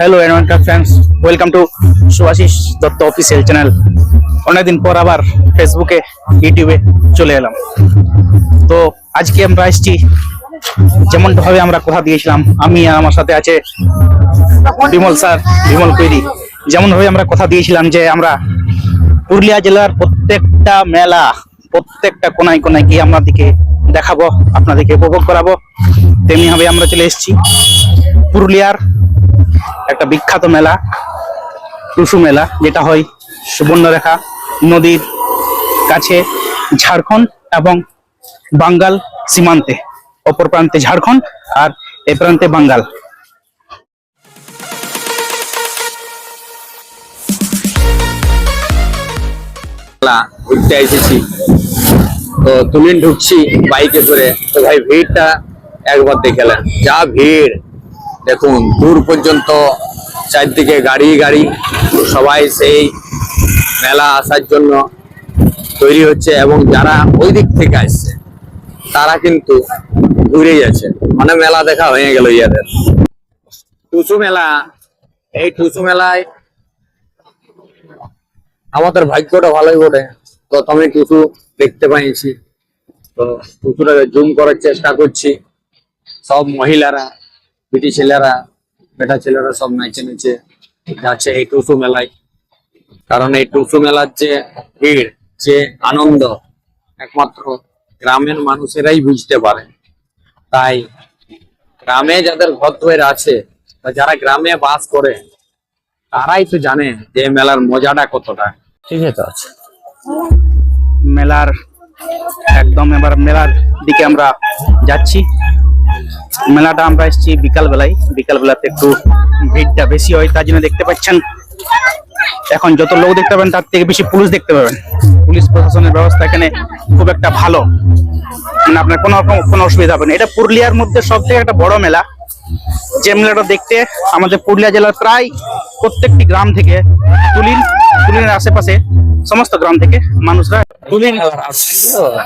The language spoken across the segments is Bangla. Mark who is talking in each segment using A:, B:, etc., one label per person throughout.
A: Hello এনওয়ানকার friends welcome to Subhashis Dutta official channel অনেকদিন পর আবার ফেসবুকে ইউটিউবে চলে এলাম। তো আজকে আমরা এসেছি যেমনটা ভাবে আমরা কথা দিয়েছিলাম, আমি আর আমার সাথে আছে বিমল স্যার, বিমল কৈরি যেমন ভাবে আমরা কথা দিয়েছিলাম যে আমরা পুরুলিয়া জেলার প্রত্যেকটা মেলা, প্রত্যেকটা কোনায় কোনায় গিয়ে আপনাদেরকে দেখাবো, আপনাদেরকে উপভোগ করাবো। তেমনিভাবে আমরা চলে এসেছি পুরুলিয়ার একটা বিখ্যাত মেলা, টুসু মেলা, যেটা হয় সুবর্ণরেখা নদীর কাছে ঝাড়খণ্ড এবং বাঙ্গাল সীমান্তে, অপর প্রান্তে ঝাড়খণ্ড আর এ প্রান্তে বাঙ্গাল।
B: ঘুরতে এসেছি। তো তুলিন ঢুকছি বাইকে করে। তো ভাই, ভিড়টা একবার দেখেলেন যা ভিড়। দেখুন, দূর পর্যন্ত চারদিকে গাড়ি গাড়ি, সবাই সেই মেলা আসার জন্য তৈরি হচ্ছে এবং যারা ওই দিক থেকে আসছে, তারা কিন্তু ঘুরে যাচ্ছে মানে মেলা দেখা হয়ে গেল ইয়াদের। টুসু মেলা, এই টুসু মেলায় আমাদের ভাগ্যটা ভালোই বটে। প্রথমে টুসু দেখতে পাইছি। তো টুসুটাকে জুম করার চেষ্টা করছি। সব মহিলারা বিটি ছেলেরা বেটা ছেলেরা সব নাচে নেচে যাচ্ছে এই টুসু মেলায়। কারণ এই টুসু মেলার যে ভিড় যে আনন্দ একমাত্র গ্রামের মানুষেরাই বুঝতে পারে। তাই গ্রামে যাদের ঘর আছে বা যারা গ্রামে বাস করে তারাই তো জানে যে এই মেলার মজাটা কতটা। ঠিক আছে আছে
A: মেলার একদম এবার মেলার দিকে আমরা যাচ্ছি। মেলাটা আমরা এসেছি বিকাল বেলায় বিকাল বেলাতে একটু ভিড়টা বেশি হয় তার জন্য দেখতে পাচ্ছেন এখন যত লোক দেখতে পাবেন তার থেকে বেশি পুলিশ দেখতে পাবেন। পুলিশ প্রশাসনের ব্যবস্থা এখানে খুব একটা ভালো। মানে আপনার কোনো রকম কোনো অসুবিধা হবে না। এটা পুরুলিয়ার মধ্যে সব থেকে একটা বড় মেলা। যে মেলাটা দেখতে আমাদের পুরুলিয়া জেলার প্রায় প্রত্যেকটি গ্রাম থেকে তুলিন তুলিনের আশেপাশে সমস্ত গ্রাম থেকে মানুষরা তুলিন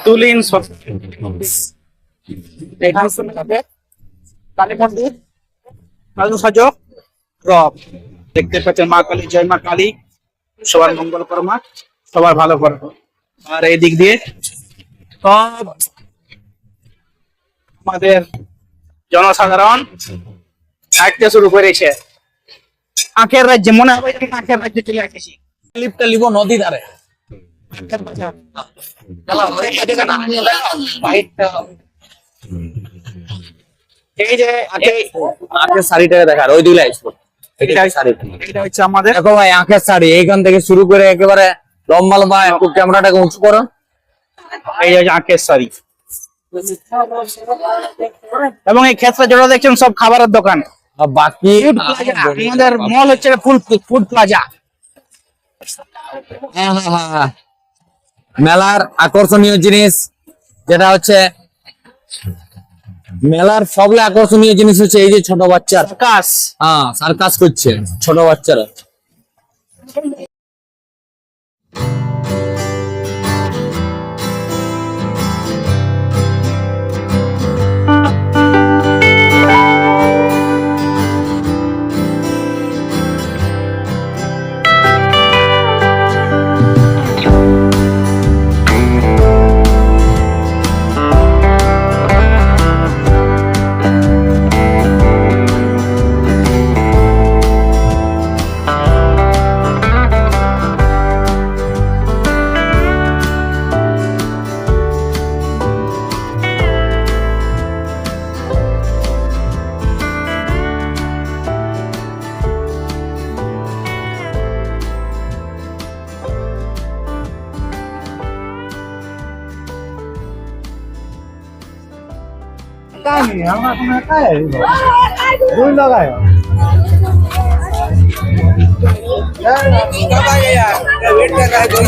A: তুলিন দেখতে পাচ্ছেন মা কালী, জয় মা কালী। সবার মঙ্গল কর্মা সবার ভালো আর এই দিক দিয়ে সব আমাদের জনসাধারণ হাঁটতে শুরু করেছে। আখের রাজ্যে, মনে হবে আখের রাজ্যে চলে আসেছি।
B: লিপটা লিব নদী ধারে।
A: এই যে
B: আঁখের শাড়িটাকে দেখার ওই
A: এটা
B: শাড়িটা
A: এটা হচ্ছে আমাদের।
B: দেখো ভাই আঁখের শাড়ি এইখান থেকে শুরু করে একেবারে লম্বা লম্বা একটু ক্যামেরাটাকে উঁচু করো।
A: এই যে আখের শাড়ি। এবং এই ক্ষেত্রে যেটা দেখছেন সব খাবারের দোকান।
B: বাকি
A: আমাদের মল হচ্ছে ফুল ফুড প্লাজা
B: হ্যাঁ, হ্যাঁ, হ্যাঁ। মেলার আকর্ষণীয় জিনিস যেটা হচ্ছে মেলার সবলে আকর্ষণীয় জিনিস হচ্ছে এই যে ছোট বাচ্চার।
A: কাজ
B: হ্যাঁ সার্কাস করছে ছোট বাচ্চারা।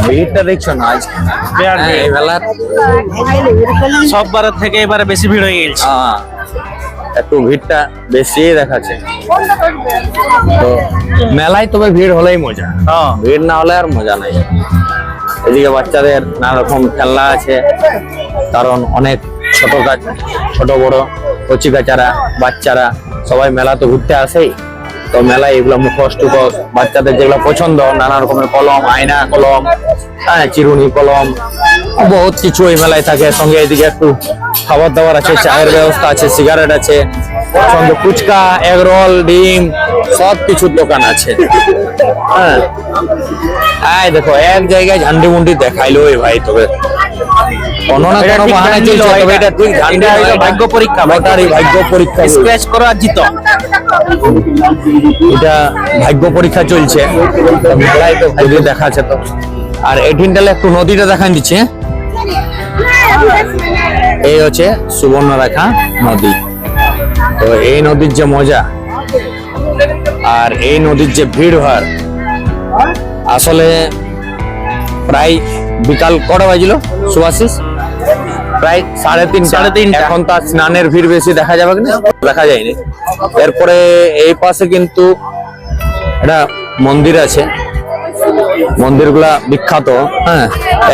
B: ভিড়টা দেখছ না? আজ হ্যাঁ, এই।
A: সব বারের থেকে এবারে বেশি ভিড় হয়ে গেছে।
B: হ্যাঁ, একটু ভিড়টা বেশি দেখাচ্ছে। তো মেলায় তবে ভিড় হলেই মজা।
A: হ্যাঁ।
B: ভিড় না হলে আর মজা নাই। এদিকে বাচ্চাদের নানা রকম খেলনা আছে। কারণ অনেক ছোট কাজ ছোট বড়, কচি কাচারা বাচ্চারা, সবাই মেলা তো ঘুরতে আসেই। তো মেলায় এগুলো মুখোশ মুখষ্ট বাচ্চাদের যেগুলো পছন্দ, নানা রকমের কলম, আয়না কলম হ্যাঁ চিরুনি কলম, বহুত কিছু এই মেলায় থাকে। সঙ্গে এদিকে একটু খাবার দাবার আছে, চায়ের ব্যবস্থা আছে, সিগারেট আছে, সঙ্গে ফুচকা এগ রোল ডিম, সব কিছুর দোকান আছে। হ্যাঁ। দেখো, এক জায়গায় ঝান্ডি মুন্ডি দেখাইলো ভাই তবে কোনো না
A: এটা
B: কোনো বাহানা চলছে তবে
A: এটা-
B: এটা ঠিক ঝান্ডি
A: এটা
B: নয়,
A: হলো
B: এটা
A: ভাগ্য পরীক্ষা,
B: লটারি ভাগ্য পরীক্ষা।
A: স্ক্র্যাচ করো আর
B: এটা ভাগ্য পরীক্ষা চলছে। মেলায় তো দেখাচ্ছে তো। আর এটিনটালে একটু নদীটা দেখান দিচ্ছে। এই হচ্ছে সুবর্ণরেখা নদী। তো এই নদীর যে মজা আর এই নদীর যে ভিড় ভাড় আসলে প্রায় বিকাল কটা বাজিল সুভাশিস প্রায় সাড়ে তিন
A: সাড়ে তিনটা।
B: এখন তো আর স্নানের ভিড় বেশি দেখা যাবে না দেখা যায়নি। এরপরে এই পাশে কিন্তু একটা মন্দির আছে। মন্দিরগুলা বিখ্যাত হ্যাঁ।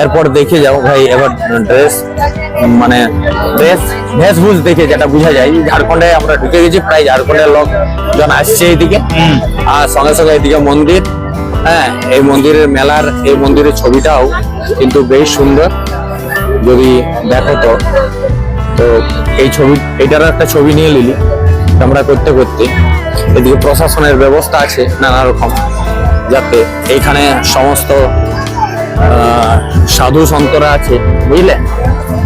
B: এরপর দেখে যাও ভাই এবার ড্রেস মানে ড্রেস ভেষভূষ দেখে যেটা বোঝা যায়। ঝাড়খণ্ডে আমরা ঢুকে গেছি প্রায় ঝাড়খণ্ডের লোকজন আসছে এইদিকে। আর সঙ্গে সঙ্গে এইদিকে মন্দির হ্যাঁ এই মন্দিরের মেলার এই মন্দিরের ছবিটাও কিন্তু বেশ সুন্দর। যদি দেখো তো তো এই ছবি, এটারও একটা ছবি নিয়ে নিলি আমরা করতে করতে। এদিকে প্রশাসনের ব্যবস্থা আছে নানা রকম, যাতে এইখানে সমস্ত সাধু সন্তরা আছে, বুঝলে?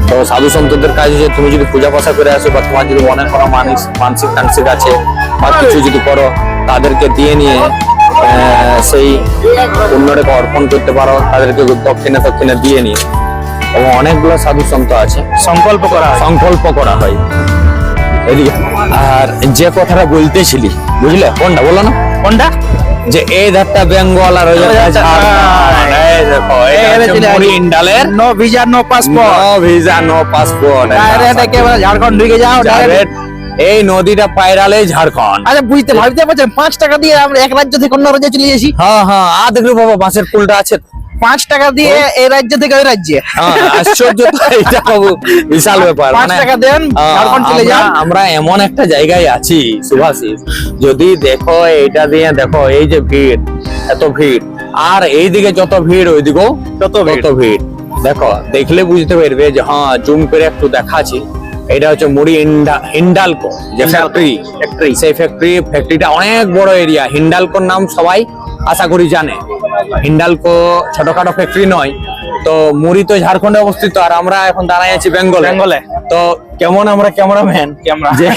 B: তো সাধু সন্তদের কাজে যে তুমি যদি পূজা পাশা করে আসো বা তোমার যদি মনে করো মানসিক মানসিক, টানসিক আছে, বা কিছু যদি করো, তাদেরকে দিয়ে নিয়ে সেই পুণ্যটাকে অর্পণ করতে পারো, তাদেরকে দক্ষিণে দক্ষিণে দিয়ে নিয়ে। এবং অনেকগুলো সাধু সন্ত আছে।
A: সংকল্প করা
B: সংকল্প করা হয়। এদিকে আর যে কথাটা বলতেছিলি বুঝলে? কোনটা? বলো না।
A: কোনটা?
B: যে এই ধারটা বেঙ্গল আর ওই
A: no visa no passport.
B: No visa no passport.
A: Direct একেবারে ঝাড়খণ্ড ঢুকে যাও ডাইরেক্ট।
B: এই নদীটা পায়রালে ঝাড়খণ্ড।
A: আচ্ছা বুঝতে ভাবতে পারছেন পাঁচ টাকা দিয়ে আমরা এক রাজ্য থেকে অন্য রাজ্যে চলে গেছি
B: হ্যাঁ হ্যাঁ আ দেখল বাবা বাঁশের পুলটা আছে।
A: পাঁচ টাকা দিয়ে এই রাজ্য থেকে ওই রাজ্যে।
B: হ্যাঁ, আশ্চর্য এটা বাবু বিশাল ব্যাপার।
A: পাঁচ
B: মানে,
A: টাকা দেন,
B: আহ,
A: ঝাড়খণ্ড চলে যান।
B: আমরা এমন একটা জায়গায় আছি সুভাষিস যদি দেখো এটা দিয়ে দেখো এই যে ভিড় এত ভিড়। আর এইদিকে যত ভিড় ওইদিকেও
A: তত ভিড়।
B: তত ভিড়। দেখো দেখলে বুঝতে পারবে যে হ্যাঁ জুম করে একটু দেখাচ্ছি। এটা হচ্ছে মুড়ি ইন্ডা- হিন্ডালকো যে ফ্যাক্টরি ফ্যাক্টরি সেই ফ্যাক্টরি ফ্যাক্টরিটা অনেক বড় এরিয়া হিন্ডালকোর নাম সবাই আশা করি জানে হিন্ডালকো ছোটখাটো ফ্যাক্টরি নয় তো মুড়ি তো ঝাড়খন্ডে অবস্থিত আর আমরা এখন দাঁড়াই আছি বেঙ্গল
A: বেঙ্গলে।
B: তো কেমন আমরা ক্যামেরাম্যান
A: ক্যামেরা।
B: যে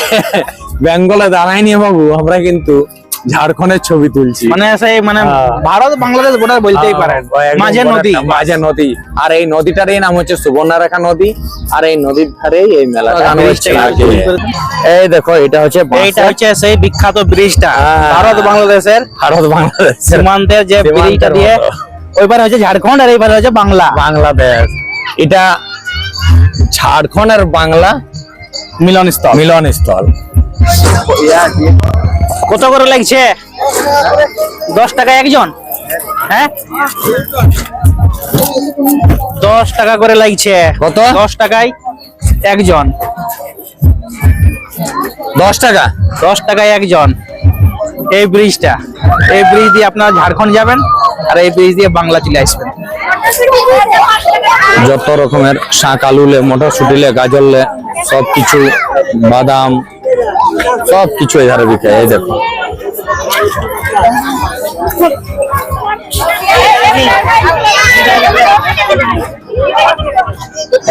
B: বেঙ্গলে দাঁড়াইনি বাবু আমরা কিন্তু ঝাড়খণ্ডের ছবি তুলছি।
A: মানে সেই মানে
B: হ্যাঁ।
A: ভারত বাংলাদেশ বর্ডার বলতেই পারেন।
B: হ্যাঁ,
A: মাঝে নদী।
B: মাঝে নদী। আর এই নদীটারই নাম হচ্ছে সুবর্ণরেখা নদী। আর এই নদীর ধারে এই মেলাটা। এই দেখো এটা হচ্ছে বাঁশের
A: হচ্ছে সেই বিখ্যাত ব্রিজটা।
B: হ্যাঁ।
A: ভারত বাংলাদেশের
B: ভারত বাংলাদেশ
A: সীমান্তের যে ব্রিজটা দিয়ে ওইবার হচ্ছে ঝাড়খণ্ড আর এইবার হচ্ছে বাংলা।
B: বাংলাদেশ। এটা ঝাড়খণ্ড আর বাংলা
A: মিলন স্থল
B: মিলন স্থল
A: কত করে লাগছে? দশ টাকা একজন? হ্যাঁ? দশ টাকা করে লাগছে।
B: কত?
A: দশ টাকায় একজন।
B: দশ টাকা?
A: দশ টাকায় একজন। এই ব্রিজটা এই ব্রিজ দিয়ে আপনারা ঝাড়খন্ড যাবেন আর এই ব্রিজ দিয়ে বাংলা চলে আসবেন।
B: যত রকমের শাক আলুলে মটরশুটিলে গাজরলে সব কিছু বাদাম সব কিছু এধারে বিকে এই দেখো।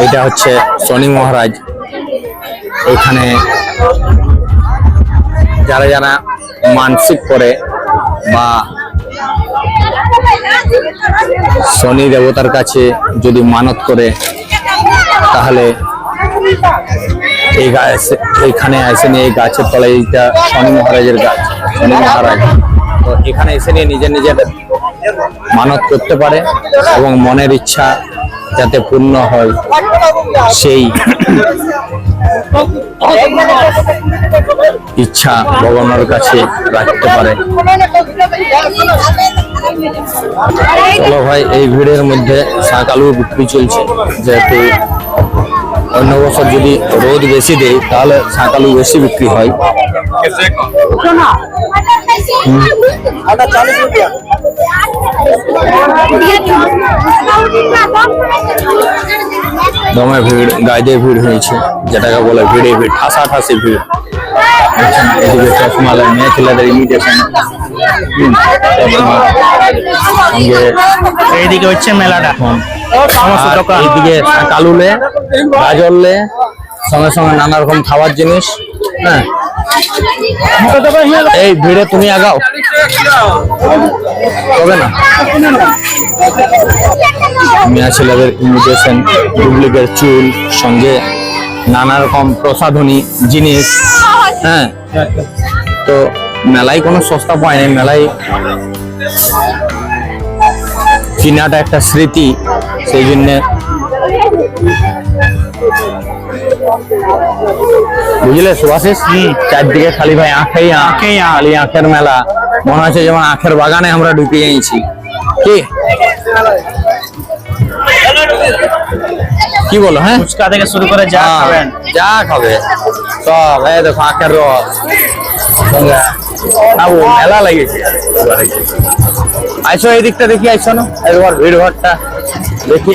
B: এটা হচ্ছে শনি মহারাজ। এখানে যারা যারা মানসিক করে বা শনি দেবতার কাছে যদি মানত করে, তাহলে এই গাছ এখানে এসে নিয়ে এই গাছের তলায় এইটা শনি মহারাজের গাছ শনি মহারাজ। তো এখানে এসে নিয়ে নিজের নিজের মানত করতে পারে এবং মনের ইচ্ছা যাতে পূর্ণ হয় সেই ইচ্ছা ভগবানের কাছে রাখতে পারে। চলো ভাই, এই ভিড়ের মধ্যে শাক আলু বিক্রি চলছে, যেহেতু অন্য বছর যদি রোদ বেশি দেয় তাহলে শাক বেশি বিক্রি হয়। দমে ভিড় গাইদে ভিড় হয়েছে। যেটাকে বলে ভিড়ে ভিড় ঠাসা ঠাসি ভিড়। এদিকে চশমালের মেয়ে ছেলেদের ইমিটেশন সঙ্গে
A: এইদিকে হচ্ছে মেলাটা। সমস্ত দোকান,
B: এইদিকে কালুলে গাজরলে, সঙ্গে সঙ্গে নানা রকম খাবার জিনিস হ্যাঁ। এই ভিড়ে তুমি আগাও। হবে না? মেয়া ছেলেদের ইমিটেশন ডুপ্লিকেট চুল, সঙ্গে নানা রকম প্রসাধনী জিনিস হ্যাঁ। তো মেলায় কোনো সস্তা পায় না মেলায় কিনাটা একটা স্মৃতি। সেই জন্য বুঝলে সুভাষিস চারদিকে খালি ভাই আঁখেই আঁখ।
A: আঁখেই আঁখ।
B: খালি আখের মেলা। মনে হচ্ছে যেমন আখের বাগানে আমরা ঢুকে যাইছি কি? কি বলো হ্যাঁ?
A: ফুচকা থেকে শুরু করে যা
B: হ্যাঁ,
A: খাবেন।
B: যা খাবে। সব এই দেখো আখের রস। মেলা লেগেছে। আইসো এই দিকটা দেখি আইসো না? একবার ভিড় ভাড়টা দেখি।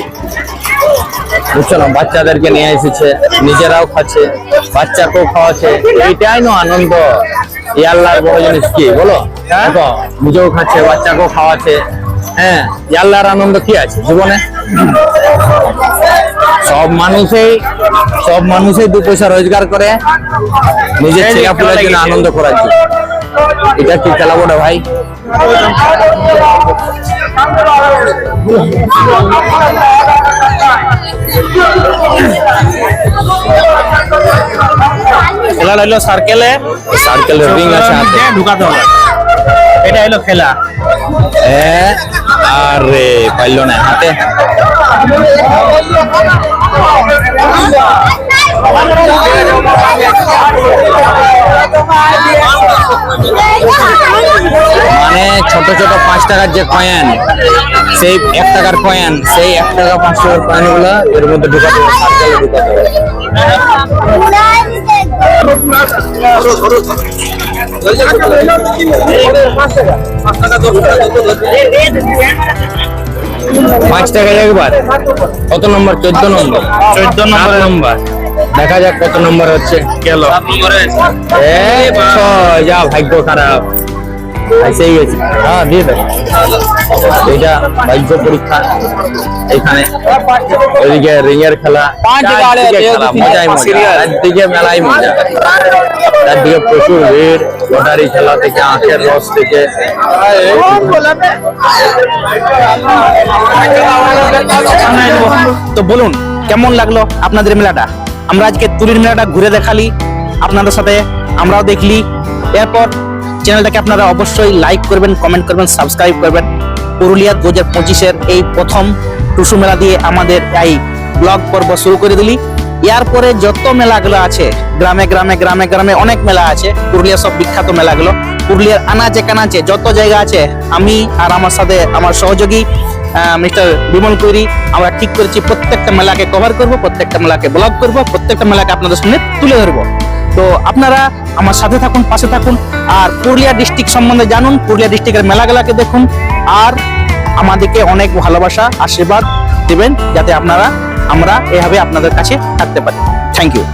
B: বুঝছ না বাচ্চাদেরকে নিয়ে এসেছে নিজেরাও খাচ্ছে বাচ্চাকেও খাওয়াচ্ছে। এইটাই না আনন্দ। এই আল্লাহর বড় জিনিস কি বলো? নিজেও খাচ্ছে বাচ্চাকেও খাওয়াচ্ছে। হ্যাঁ এই আল্লাহর আনন্দ কি আছে জীবনে? সব মানুষই সব মানুষই দু পয়সা রোজগার করে নিজের ছেলে আনন্দ করার জন্য। এটা কি খেলা বড় ভাই?
A: খেলা হইল সার্কেলে
B: সার্কেলের রিং আছে হাতে।
A: ঢুকাতে হবে। এটা হলো খেলা।
B: এ, আরে পাইলো না হাতে। পাঁচ টাকার যে কয়েন সেই এক টাকার কয়েন সেই এক টাকা পাঁচ টাকার কয়েনগুলা এর মধ্যে ঢুকাতে হবে ঢুকাতে হবে। পাঁচ টাকা একবার? কত নম্বর? চোদ্দ নম্বর?
A: চোদ্দ নম্বর
B: নম্বর। দেখা যাক কত নম্বর হচ্ছে।
A: গেল
B: যা ভাগ্য খারাপ। এসেই গেছে। হ্যাঁ দিয়ে দেবো এটা ভাগ্য পরীক্ষা। এখানে ওইদিকে রিং এর খেলা মজাই মজা। চারদিকে মেলাই মজা। চারদিকে প্রচুর ভিড় লটারি খেলা থেকে আখের রস থেকে।
A: তো বলুন কেমন লাগল আপনাদের মেলাটা? আমরা আজকে তুলির মেলাটা ঘুরে দেখালি আপনাদের সাথে আমরাও দেখলি। এরপর চ্যানেলটাকে আপনারা অবশ্যই লাইক করবেন কমেন্ট করবেন সাবস্ক্রাইব করবেন। পুরুলিয়া দু হাজার পঁচিশের এই প্রথম টুসু মেলা দিয়ে আমাদের এই ব্লগ পর্ব শুরু করে দিলি। এরপরে যত মেলাগুলো আছে, গ্রামে গ্রামে গ্রামে গ্রামে অনেক মেলা আছে পুরুলিয়ার সব বিখ্যাত মেলাগুলো। পুরুলিয়ার আনাচে কানাচে যত জায়গা আছে, আমি আর আমার সাথে আমার সহযোগী মিস্টার বিমল কৈরি আমরা ঠিক করেছি প্রত্যেকটা মেলাকে কভার করব, প্রত্যেকটা মেলাকে ব্লগ করব, প্রত্যেকটা মেলাকে আপনাদের সামনে তুলে ধরবো। তো আপনারা আমার সাথে থাকুন, পাশে থাকুন, আর পুরুলিয়া ডিস্ট্রিক্ট সম্বন্ধে জানুন, পুরুলিয়া ডিস্ট্রিক্টের মেলাগুলাকে দেখুন, আর আমাদেরকে অনেক ভালোবাসা, আশীর্বাদ দেবেন, যাতে আপনারা, আমরা এভাবে আপনাদের কাছে থাকতে পারি। Thank you